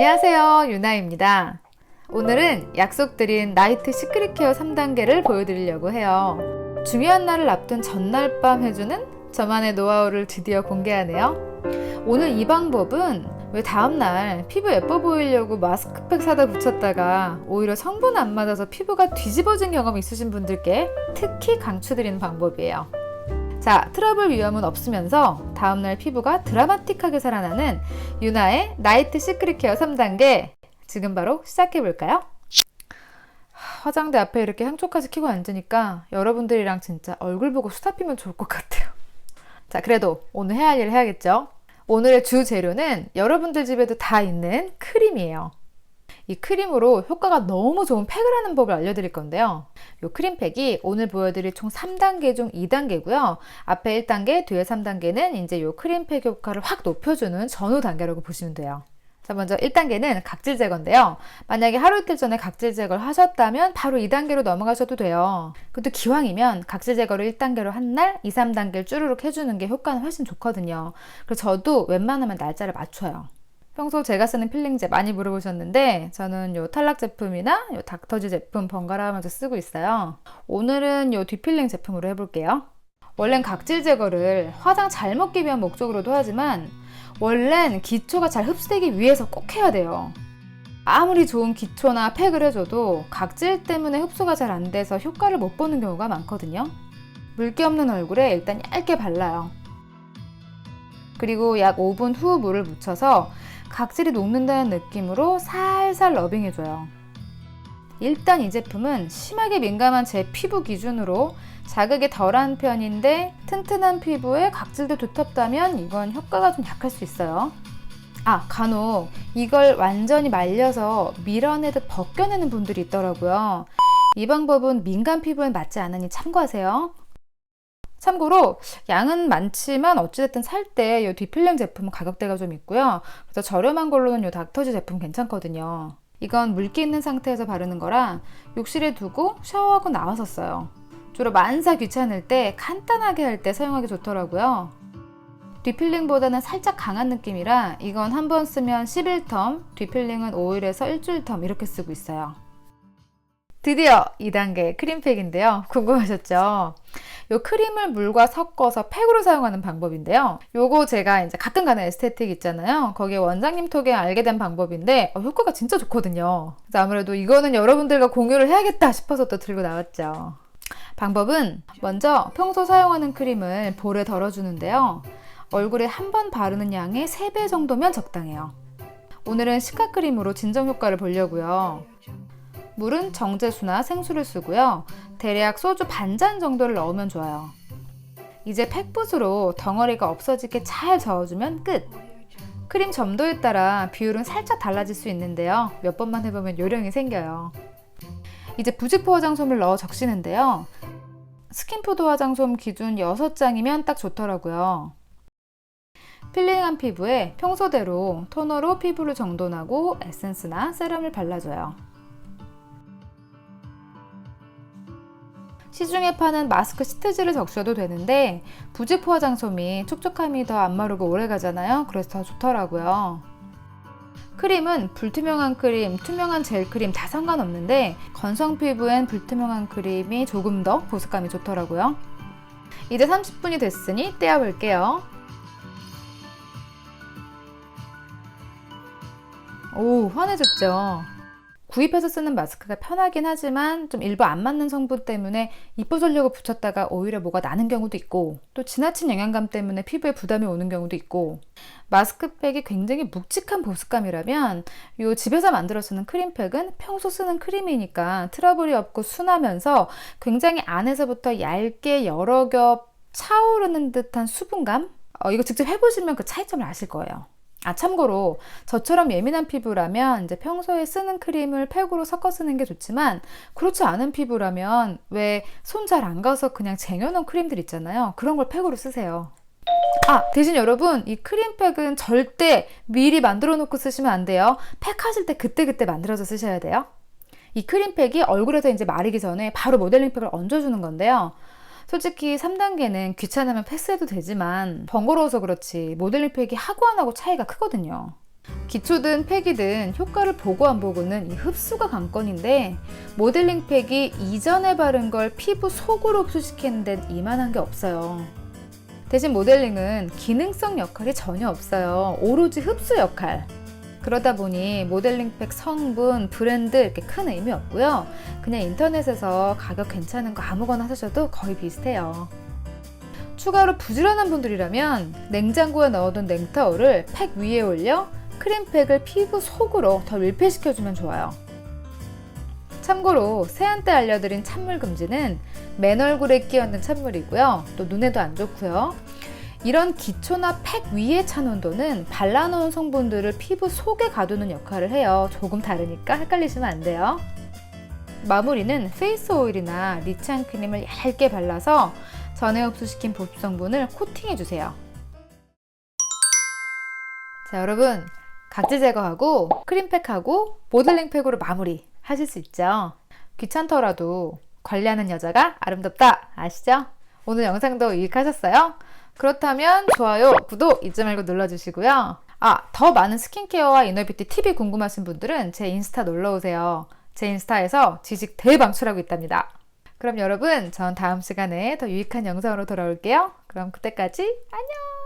안녕하세요 유나입니다. 오늘은 약속드린 나이트 시크릿 케어 3단계를 보여드리려고 해요. 중요한 날을 앞둔 전날 밤 해주는 저만의 노하우를 드디어 공개하네요. 오늘 이 방법은 왜 다음날 피부 예뻐 보이려고 마스크팩 사다 붙였다가 오히려 성분 안 맞아서 피부가 뒤집어진 경험 있으신 분들께 특히 강추드리는 방법이에요 자, 트러블 위험은 없으면서 다음날 피부가 드라마틱하게 살아나는 유나의 나이트 시크릿 케어 3단계 지금 바로 시작해 볼까요? 화장대 앞에 이렇게 향초까지 켜고 앉으니까 여러분들이랑 진짜 얼굴 보고 수다 피면 좋을 것 같아요. 자, 그래도 오늘 해야 할 일을 해야겠죠? 오늘의 주 재료는 여러분들 집에도 다 있는 크림이에요. 이 크림으로 효과가 너무 좋은 팩을 하는 법을 알려드릴 건데요. 이 크림팩이 오늘 보여드릴 총 3단계 중 2단계고요. 앞에 1단계, 뒤에 3단계는 이제 이 크림팩 효과를 확 높여주는 전후 단계라고 보시면 돼요. 자, 먼저 1단계는 각질 제거인데요. 만약에 하루 이틀 전에 각질 제거를 하셨다면 바로 2단계로 넘어가셔도 돼요. 그것도 기왕이면 각질 제거를 1단계로 한 날, 2, 3단계를 쭈르륵 해주는 게 효과는 훨씬 좋거든요. 그래서 저도 웬만하면 날짜를 맞춰요. 평소 제가 쓰는 필링제 많이 물어보셨는데 저는 요 탈락 제품이나 요 닥터지 제품 번갈아 가면서 쓰고 있어요. 오늘은 요 뒷필링 제품으로 해볼게요. 원래는 각질 제거를 화장 잘 먹기 위한 목적으로도 하지만 원래는 기초가 잘 흡수되기 위해서 꼭 해야 돼요. 아무리 좋은 기초나 팩을 해줘도 각질 때문에 흡수가 잘 안 돼서 효과를 못 보는 경우가 많거든요. 물기 없는 얼굴에 일단 얇게 발라요. 그리고 약 5분 후 물을 묻혀서 각질이 녹는다는 느낌으로 살살 러빙해줘요. 일단 이 제품은 심하게 민감한 제 피부 기준으로 자극이 덜한 편인데 튼튼한 피부에 각질도 두텁다면 이건 효과가 좀 약할 수 있어요. 아, 간혹 이걸 완전히 말려서 밀어내듯 벗겨내는 분들이 있더라고요. 이 방법은 민감 피부엔 맞지 않으니 참고하세요. 참고로 양은 많지만 어찌됐든 살 때이 디필링 제품은 가격대가 좀 있고요. 그래서 저렴한 걸로는 이 닥터지 제품 괜찮거든요. 이건 물기 있는 상태에서 바르는 거라 욕실에 두고 샤워하고 써요. 주로 만사 귀찮을 때 간단하게 할 때 사용하기 좋더라고요. 디필링보다는 살짝 강한 느낌이라 이건 한 번 쓰면 11텀, 디필링은 5일에서 일주일 텀 이렇게 쓰고 있어요. 드디어 2단계 크림팩인데요. 궁금하셨죠? 요 크림을 물과 섞어서 팩으로 사용하는 방법인데요. 요거 제가 이제 가끔 가는 에스테틱 있잖아요. 거기에 원장님 톡에 알게 된 방법인데 어, 효과가 진짜 좋거든요. 그래서 아무래도 이거는 여러분들과 공유를 해야겠다 싶어서 또 들고 나왔죠. 방법은 먼저 평소 사용하는 크림을 볼에 덜어주는데요. 얼굴에 한 번 바르는 양의 3배 정도면 적당해요. 오늘은 시카 크림으로 진정 효과를 보려고요. 물은 정제수나 생수를 쓰고요. 대략 소주 반 잔 정도를 넣으면 좋아요. 이제 팩붓으로 덩어리가 없어지게 잘 저어주면 끝! 크림 점도에 따라 비율은 살짝 달라질 수 있는데요. 몇 번만 해보면 요령이 생겨요. 이제 부직포 화장솜을 넣어 적시는데요. 스킨푸드 화장솜 기준 6장이면 딱 좋더라고요. 필링한 피부에 평소대로 토너로 피부를 정돈하고 에센스나 세럼을 발라줘요. 시중에 파는 마스크 시트지를 적셔도 되는데 부직포 화장솜 이 촉촉함이 더 안 마르고 오래 가잖아요. 그래서 더 좋더라고요. 크림은 불투명한 크림, 투명한 젤 크림 다 상관없는데 건성 피부엔 불투명한 크림이 조금 더 보습감이 좋더라고요. 이제 30분이 됐으니 떼어볼게요. 오, 환해졌죠? 구입해서 쓰는 마스크가 편하긴 하지만 좀 일부 안 맞는 성분 때문에 이뻐지려고 붙였다가 오히려 뭐가 나는 경우도 있고 또 지나친 영양감 때문에 피부에 부담이 오는 경우도 있고 마스크팩이 굉장히 묵직한 보습감이라면 이 집에서 만들어 쓰는 크림팩은 평소 쓰는 크림이니까 트러블이 없고 순하면서 굉장히 안에서부터 얇게 여러 겹 차오르는 듯한 수분감 어, 이거 직접 해보시면 그 차이점을 아실 거예요. 아, 참고로 저처럼 예민한 피부라면 이제 평소에 쓰는 크림을 팩으로 섞어 쓰는 게 좋지만 그렇지 않은 피부라면 왜 손 잘 안 가서 그냥 쟁여놓은 크림들 있잖아요. 그런 걸 팩으로 쓰세요. 아, 대신 여러분, 이 크림팩은 절대 미리 만들어 놓고 쓰시면 안 돼요. 팩 하실 때 그때그때 만들어서 쓰셔야 돼요. 이 크림팩이 얼굴에서 이제 마르기 전에 바로 모델링팩을 얹어주는 건데요. 솔직히 3단계는 귀찮으면 패스해도 되지만 번거로워서 그렇지 모델링 팩이 하고 안 하고 차이가 크거든요. 기초든 팩이든 효과를 보고 안 보고는 이 흡수가 관건인데 모델링 팩이 이전에 바른 걸 피부 속으로 흡수시키는 데는 이만한 게 없어요. 대신 모델링은 기능성 역할이 전혀 없어요. 오로지 흡수 역할. 그러다 보니 모델링 팩 성분, 브랜드 이렇게 큰 의미 없고요. 그냥 인터넷에서 가격 괜찮은 거 아무거나 사셔도 거의 비슷해요. 추가로 부지런한 분들이라면 냉장고에 넣어둔 냉타올을 팩 위에 올려 크림팩을 피부 속으로 더 밀폐시켜주면 좋아요. 참고로 세안 때 알려드린 찬물 금지는 맨 얼굴에 끼얹는 찬물이고요. 또 눈에도 안 좋고요. 이런 기초나 팩 위에 찬 온도는 발라놓은 성분들을 피부 속에 가두는 역할을 해요. 조금 다르니까 헷갈리시면 안 돼요. 마무리는 페이스 오일이나 리치한 크림을 얇게 발라서 전에 흡수시킨 보습 성분을 코팅해 주세요. 자, 여러분. 각질 제거하고 크림팩하고 모델링 팩으로 마무리 하실 수 있죠. 귀찮더라도 관리하는 여자가 아름답다 아시죠? 오늘 영상도 유익하셨어요? 그렇다면 좋아요, 구독 잊지 말고 눌러주시고요. 아, 더 많은 스킨케어와 이너뷰티 팁이 궁금하신 분들은 제 인스타 놀러오세요. 제 인스타에서 지식 대방출하고 있답니다. 그럼 여러분, 전 다음 시간에 더 유익한 영상으로 돌아올게요. 그럼 그때까지 안녕!